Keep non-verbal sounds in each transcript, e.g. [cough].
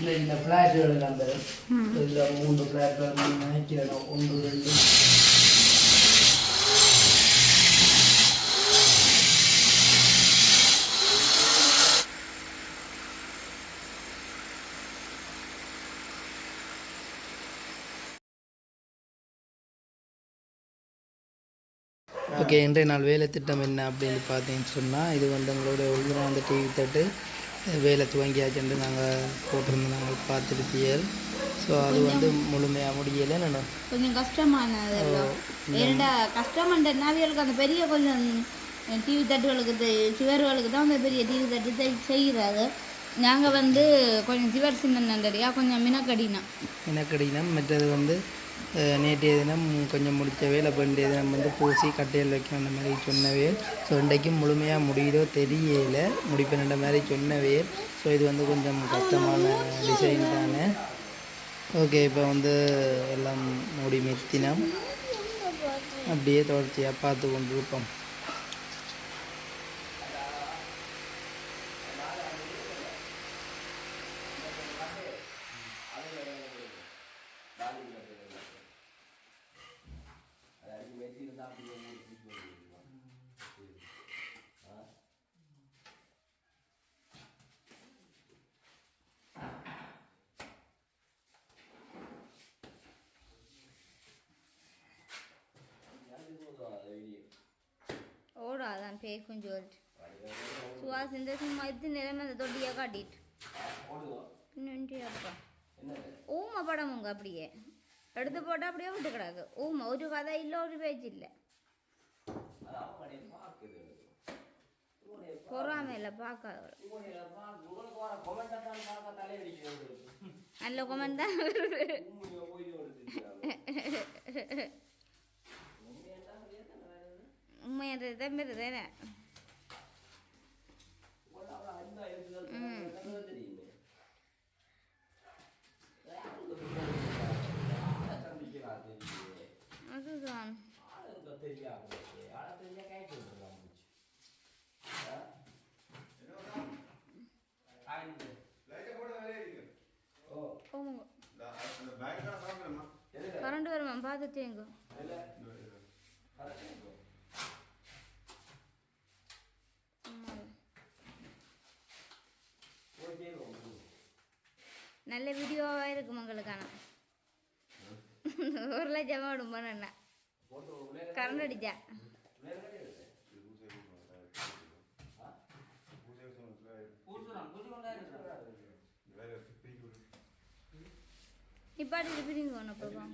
சின்ன சின்ன ஃப்ளாட்டுகள் எல்லாம் வரும் இதில் மூன்று ஃப்ளாட்டுகள் நினைக்கிறேன் ஒன்று ரெண்டு. ஓகே இன்றைய நாள் வேலை திட்டம் என்ன அப்படின்னு பார்த்தீங்கன்னு சொன்னால் இது வந்து எங்களோட உள்கிராந்த டிவி தட்டு. வேலை துவங்கியாச்சுன்னு நாங்கள் போட்டிருந்தோம் நாங்கள் பார்த்துருப்பியல் ஸோ அது வந்து முழுமையாக முடியலை. கொஞ்சம் கஷ்டமானதெல்லாம் ஏன்டா கஷ்டமன்ற நாவியலுக்கு அந்த பெரிய கொஞ்சம் டிவி தட்டுகளுக்கு சுவர்களுக்கு தான் அந்த பெரிய டிவி தட்டு செய்- செய்கிறாரு நாங்கள் வந்து கொஞ்சம் சிவர் சின்ன நண்டடியா கொஞ்சம் மினக்கடினா. இனக்கடினம் மற்றது வந்து நேற்றைய தினம் கொஞ்சம் முடித்த வேலை பண்டிய தினம் வந்து பூசி கட்டையில் வைக்கும் அந்த மாதிரி சொன்னவே. ஸோ இன்றைக்கும் முழுமையாக முடியுதோ தெரியல. முடிப்பேன்ற மாதிரி சொன்னவே. ஸோ இது வந்து கொஞ்சம் கஷ்டமான டிசைன் தானே. ஓகே இப்போ வந்து எல்லாம் மூடி மெத்தினம். அப்படியே தொடர்ச்சியாக பார்த்து கொண்டிருப்போம். ஓடாதான் பேக்கும் சொல்லிட்டு. சுவாஸ் இந்த சும்மா இது நிலைமை அந்த தொட்டியாக காட்டிட்டு. அப்பா. ஊமை படமுங்க அப்படியே. எடுத்து போட்டால் அப்படியே விட்டு கிடக்கு. ஊமை ஒரு கதை இல்லை ஒரு பேச்சு இல்லை. பொறாமை இல்லை பார்க்காதவள் நல்ல கொமெண்ட் தான் வருது. உண்மையன்றது தான் தானே ம் அதுதான் போங்க கரண்ட் வருமா பார்த்துட்டேங்க நல்ல ஒரு லட்சம் ஓடும் பண்ண கரண்ட் அடிச்சா? நிப்பாட்டி பிரிங்க ஒன்று அப்புறம்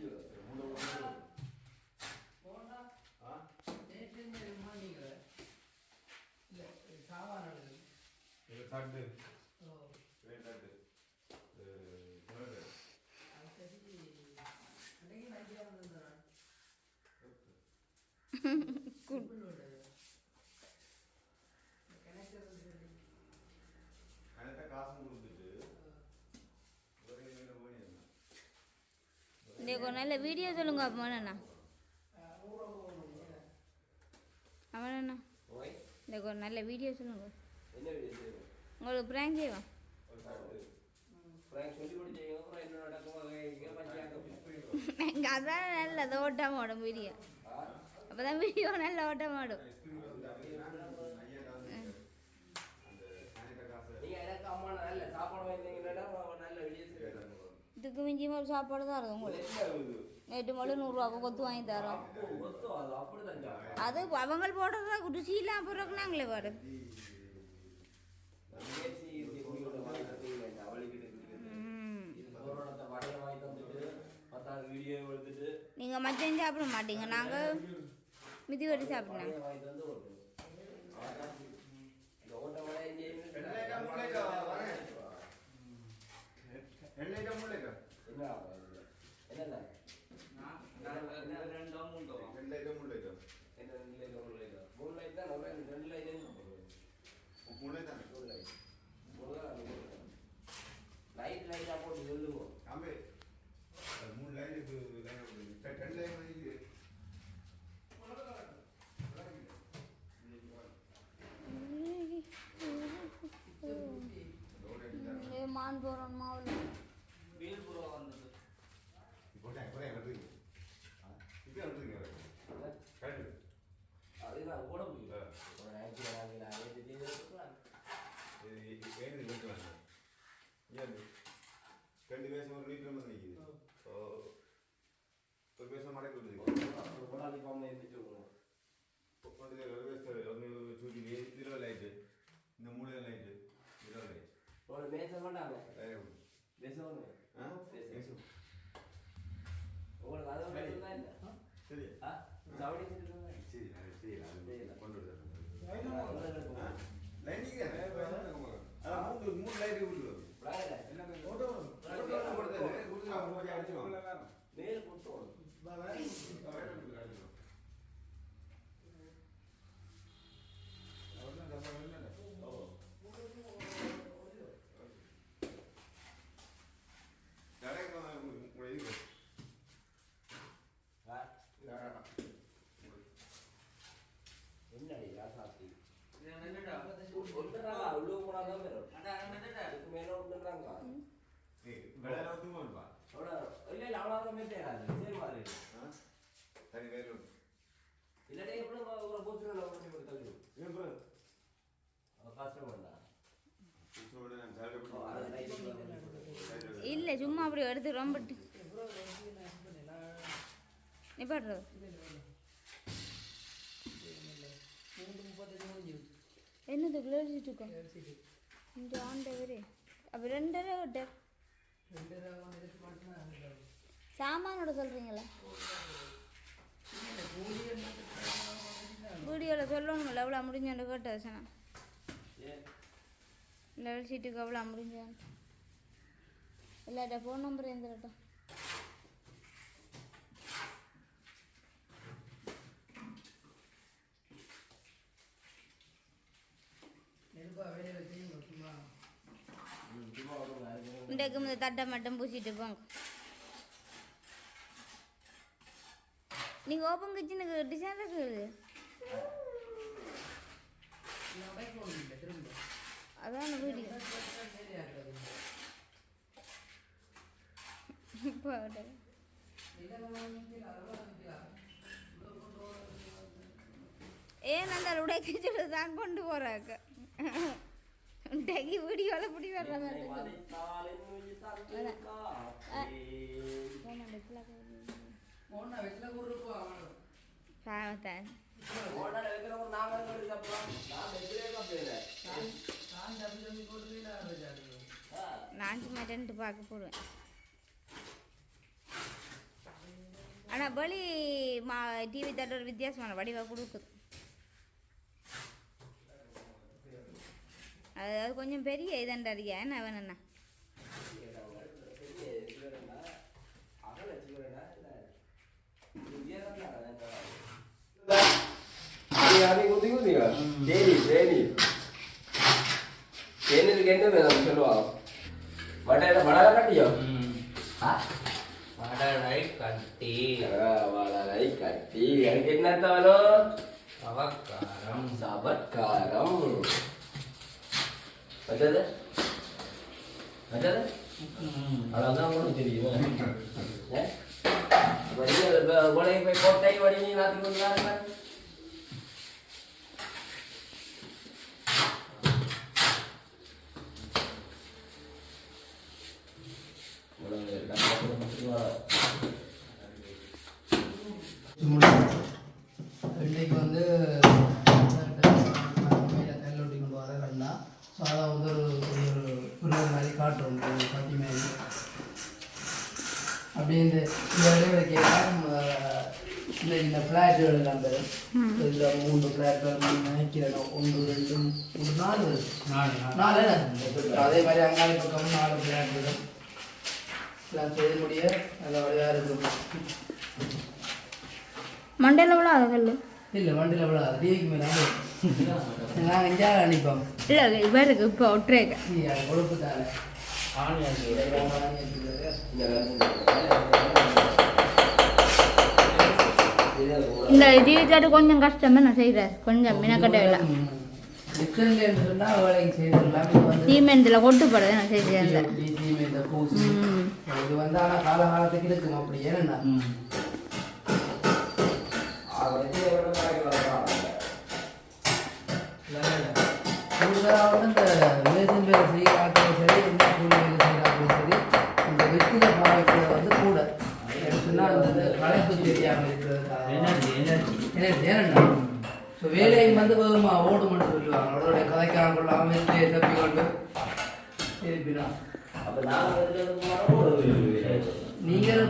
இன்னைக்கு ஒரு நல்ல வீடியோ சொல்லுங்க அப்போ அவனண்ணா இந்த ஒரு நல்ல வீடியோ சொல்லுங்க உங்களுக்கு பிராங்க் செய்வோம் எங்கள் அதான் நல்ல ஓட்டம் உடம்பு வீடியோ அப்போ தான் வீடியோ நல்ல ஓட்டம் ஓடும் இதுக்கு மிஞ்சி ஒரு சாப்பாடு தான் இருக்கும் உங்களுக்கு. நேற்று மட்டும் நூறுரூவாக்கு கொத்து வாங்கி தரோம். அது அவங்க போடுறதா ருசியெல்லாம் போடுறதுக்கு நாங்களே பாடு. நீங்க மச்சம் சாப்பிட மாட்டீங்க நாங்க மிதி வெட்டி சாப்பிடுறாங்க லைட் സംഭവം അടിച്ചു നേരെ കൊടുത്തോളൂ. அப்படி எடுத்து ரொம்ப முடிஞ்சிருக்கு என்னது விளையாடிட்டு இருக்கோம் இந்த ஆண்டவரே. அப்போ ரெண்டரை மட்டும்தான் சாமானோட சொல்கிறீங்களா வீடியோவில் சொல்லணும்ல எவ்வளோ முடிஞ்சோன்னு கேட்டது சொன்னா லெவல் சீட்டுக்கு எவ்வளோ முடிஞ்சான்னு இல்லாட்ட ஃபோன் நம்பர் எழுந்துடட்டும் நெருப்பா இன்றைக்கு இந்த தட்டை மட்டும் பூசிட்டு போங்க நீங்கள் ஓப்பன் கிச்சனுக்கு டிசைன் இருக்குது அதான் வீடியோ வேலையாக இருக்காது இப்போ ஏன் அந்த உடைக்கிச்சு தான் கொண்டு போகிறாங்க இன்றைக்கு வீடியோவில் இப்படி வர்ற மாதிரி இருக்கு. மதித்தாலின் உயிர் தந்து காத்தே. போன இடத்துல போய் போனா வெட்டில பிடி அவனும் பாவத்தான். நான் நான் சும்மா ரெண்டு பார்க்க போடுவேன். ஆனால் பலி மா டிவி தட்ட ஒரு வித்தியாசமான வடிவாக கொடுக்குது அது அது கொஞ்சம் பெரிய இதண்டறியா என்ன வேணும்ண்ணா வடலை கட்டி. கட்டி. எனக்கு என்ன தவணும் அவக்காரம் சபத்காரம் மற்றது மற்றது அவ்வளோதான் ஒன்றும் தெரியும் போய் கோட்டை வடி நீ நாத்தி கொண்டாருங்க இன்னைக்கு வந்து மேலே கல்லொட்டி கொண்டு வர ரெண்டா ஸோ அதை வந்து ஒரு ஒரு ஒரு பட்டி மாதிரி அப்படி இந்த இந்த இடைவெளி கேட்கலாம் இந்த இந்த ஃப்ளாட்டுகள் எல்லாம் பேர். இதில் மூன்று ஃப்ளாட்டுகள் நினைக்கிறேன் ஒன்று ரெண்டு மூணு நாலு நாலு அதே மாதிரி அங்காளி பக்கம் நாலு ஃப்ளாட்டுகள் எல்லாம் செய்ய முடிய நல்லபடியாக இருக்கும். மண்டையில் விழா கல் இல்லை வண்டியில் விழா. டிவிக்கு மேலே [laughs] நாங்கள் இங்கே அனுப்போம் இல்லை இவருக்கு இப்போ ஒட்டுறேங்க கொழுப்பு தானே இந்த டிவி கொஞ்சம் கஷ்டம் நான் செய்கிறேன் கொஞ்சம் மினக்கட்ட இல்லை டிஃப்ரெண்ட் சொன்னால் வேலைக்கு நான் சரி அந்த. இது வந்து ஆனால் காலகாலத்துக்கு இருக்கும் அப்படி ஏன்னா கூடுதலாக வந்து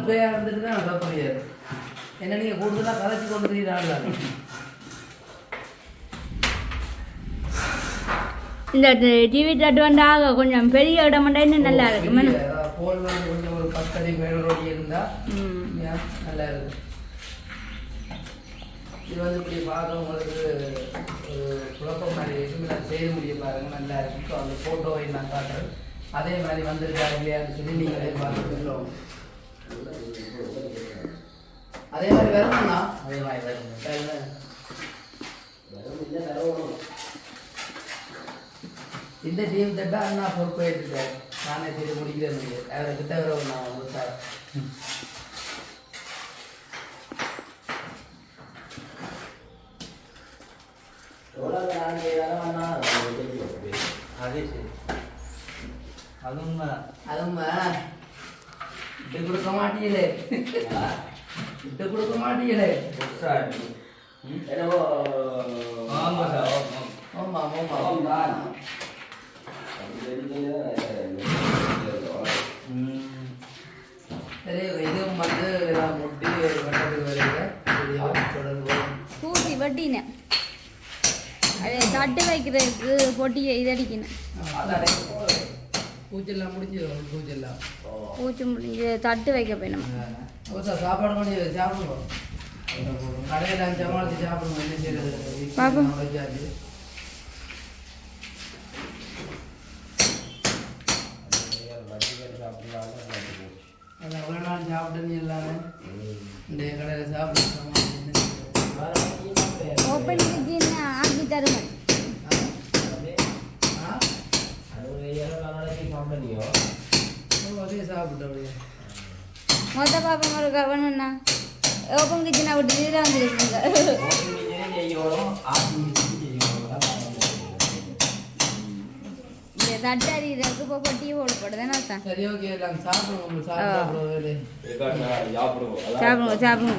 இப்படியா இருந்துட்டு தான் தப்பு முடியாது என்ன நீங்கள் கூடுதலாக கதைச்சு கொண்டு இருக்கிறாங்க இந்த டிவி தட்டு வந்தாக கொஞ்சம் பெரிய இடம் இன்னும் நல்லா இருக்கு. போல் கொஞ்சம் ஒரு பத்தடி மேலோடி இருந்தா ம். ஏன் நல்லா இருக்கு இது வந்து இப்படி பார்க்க உங்களுக்கு ஒரு குழப்பம் மாதிரி இருக்கும். நான் செய்ய முடிய பாருங்க நல்லா இருக்கும். ஸோ அந்த ஃபோட்டோவை நான் காட்டுறேன். அதே மாதிரி வந்திருக்கா இல்லையான்னு சொல்லி நீங்களே பார்த்து சொல்லணும் அதே மாதிரி வரணும்னா அதே மாதிரி வருங்க இந்த டீம் தட்டா அண்ணா பொறுப்பு எடுத்துட்டார் நானே செய்து முடிக்கிறேன் அவருக்கு தவிர நான் வந்து சார். அதே சரி. அது உண்மைதான். அதுமா விட்டு கொடுக்க மாட்டீங்களே? விட்டு கொடுக்க மாட்டீங்களே? என்னவோ? சார். ஆமா ஆமா ஆமா. ஆமா சரி இதுவும் வந்து நான் முட்டி வெட்டது வருங்க தொடர்ந்து வரும். பூசி வட்டினேன். அது தட்டு வைக்கிறதுக்கு பொட்டியை இதடிக்கணும் அதானே. பூச்செல்லாம் முடிஞ்சிடும் பூச்செல்லாம் பூச்சி முடிஞ்சு தட்டு வைக்க போயிடணும் ஓசா சாப்பாடு பண்ணி சாப்பிடுவோம் கடையில் சமாளித்து சாப்பிடுவோம் என்ன செய்யறது? அவ்வளோ நாள் சாப்பிட்டு நீ எல்லாமே இந்த கடையில் சாப்பிட்டு? ஓப்பன் ஆக்கி தருவேன். ஓ, அதே சாப்பிட்டு அப்படியே மொத்த பாப்பா ஒரு கவனம்னா ஓப்பன் கிச்சனை விட்டு இதில் வந்துருக்குங்க இந்த தட்டு அறிகிறதுக்கு இப்போ பொட்டியை போடப்படுதுன்னு அர்த்தம் சரி ஓகே எல்லாம் சாப்பிடுவோம் உங்களுக்கு சாப்பிட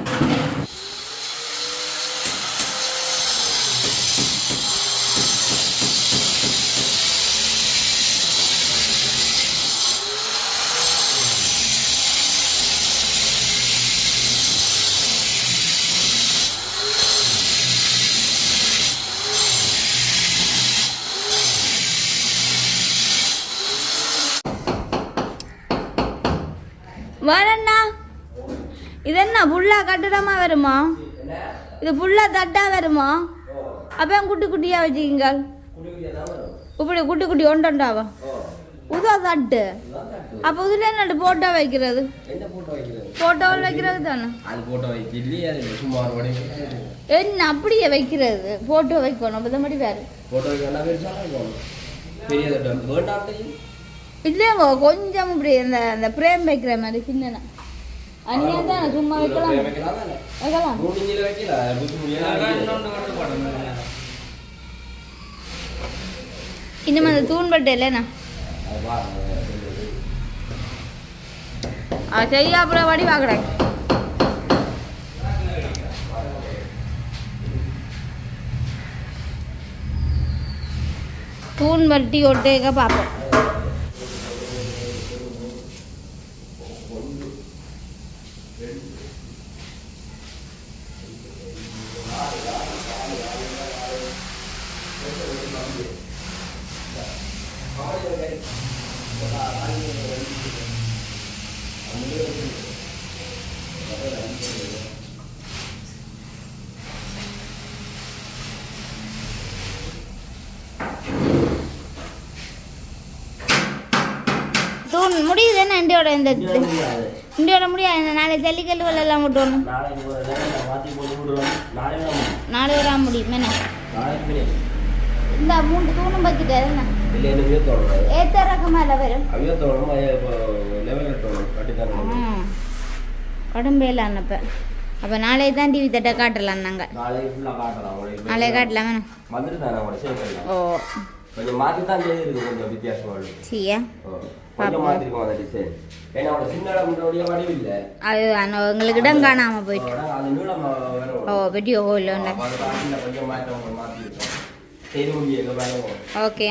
இது என்ன புல்லா கட்டுறமா வருமா? இது புல்லா தட்டா வருமா? அப்போ குட்டி குட்டியா வச்சுக்கிங்க இப்படி குட்டி குட்டி ஒண்டண்டாவா? உதா தட்டு. அப்போ இதில் என்ன போட்டோ வைக்கிறது என்ன போட்டோ வைக்கிறது? போட்டோவில் வைக்கிறது தானே? என்ன அப்படியே வைக்கிறது? போட்டோ வைக்கணும். அப்போ மாதிரி வேறு. இல்லைங்க கொஞ்சம் இப்படி இந்த இந்த பிரேம் வைக்கிற மாதிரி சின்ன அந்நியா தானே சும்மா வைக்கலாம். வைக்கலாம் மூணிஞ்சில வைக்கல இன்னும் அந்த தூண்பட்டு இல்லைண்ணா செய்ய அப்புறம் வடி வாக்குறேன் தூண் வட்டி ஒட்டேக்க பார்ப்போம் முடியுது. என்ன இண்டியோட இந்த இண்டியோட முடியாது நாளைக்கு ஒரு நேரம் மாற்றி போட்டு விடுறோம் நாளைக்கு தான் நாளை வர முடியும். என்ன? இந்த மூன்று தூணும் வச்சுட்டு இல்லை என்ன உயர்த்தணும் ஏத்தறக்கு மேலே வரும் உயர்த்தணும் லெவல் எட்டணும் கட்டித்தரணும் ம் கடும் வேலான்னு இப்போ அப்போ நாளைக்கு தான் டிவி தட்டை காட்டலாம் நாங்கள் நாளைக்கு ஃபுல்லாக காட்டலாம் நாளைக்கு காட்டலாம் வேணும் வந்துட்டு தானே உங்களோட சேர்க்கலாம் ஓ கொஞ்சம் மாற்றி தான் செய்திருக்கு கொஞ்சம் வித்தியாசமா இருக்கு சரியா ஓ. கொஞ்சம் மாற்றிருக்கோம் அந்த டிசைன் ஏன்னா அவட சின்ன இடமுடைய வடிவில்லை அது அந்த உங்களுக்கு இடம் காணாமல் போயிட்டு அது நீளம் ஓ மாற்றிருக்கோம் செய்து முடியல வேணும் ஓகே